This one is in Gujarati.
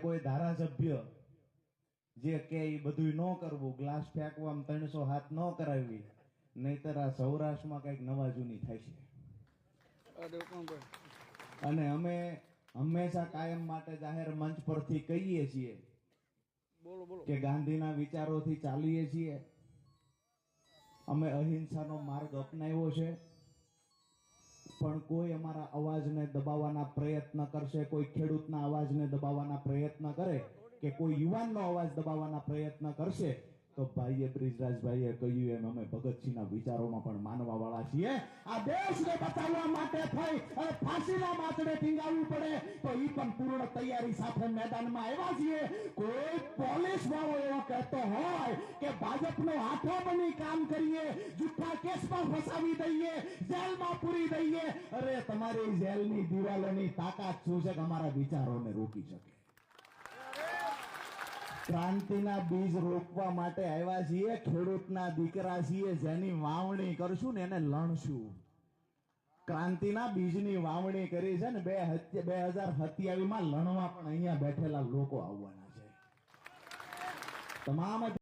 કોઈ ધારાસભ્ય જે કે એ બધું ન કરવું ગ્લાસ ફેંકવામાં ત્રણસો હાથ ન કરાવી નહીતર આ સૌરાષ્ટ્રમાં કંઈક નવા જૂની થાય છે. અને અમે હંમેશા કાયમ માટે જાહેર મંચ પરથી કહીએ છીએ બોલો બોલો. કે ગાંધીના વિચારોથી ચાલીએ છીએ. અમે અહિંસાનો માર્ગ અપનાવ્યો છે. પણ કોઈ અમારા અવાજને દબાવવાના પ્રયત્ન કરશે, કોઈ ખેડૂતના અવાજને દબાવવાના પ્રયત્ન કરે કે કોઈ યુવાનનો અવાજ દબાવવાના પ્રયત્ન કરશે તો ભાઈએ બ્રિજરાજભાઈએ કહ્યું, એમ અમે ભગતસિંહના વિચારોમાં પણ માનવા વાળા છીએ. આ દેશને બચાવવા માટે થઈ અને ફાંસીના માથડે ટીંગાવવું પડે. તો એ પણ પૂર્ણ તૈયારી સાથે મેદાનમાં આવ્યા છીએ. કોઈ પોલીસ વાળો એવો કહેતો હોય કે ભાજપનો હાથો બની કામ કરીએ, જુઠ્ઠા કેસમાં ફસાવી દઈએ, જેલમાં પૂરી દઈએ. અરે, તમારી જેલની દિવાલોની તાકાત શું છે કે અમારા વિચારોને રોકી શકે? ક્રાંતિના બીજ રોપવા માટે આવ્યા છીએ. ખેડૂતના દીકરા છીએ, જેની વાવણી કરશું ને એને લણશું. ક્રાંતિના બીજની વાવણી કરી છે ને બે બે હજાર સત્યાવીસમાં લણવા પણ અહીંયા બેઠેલા લોકો આવવાના છે. તમામ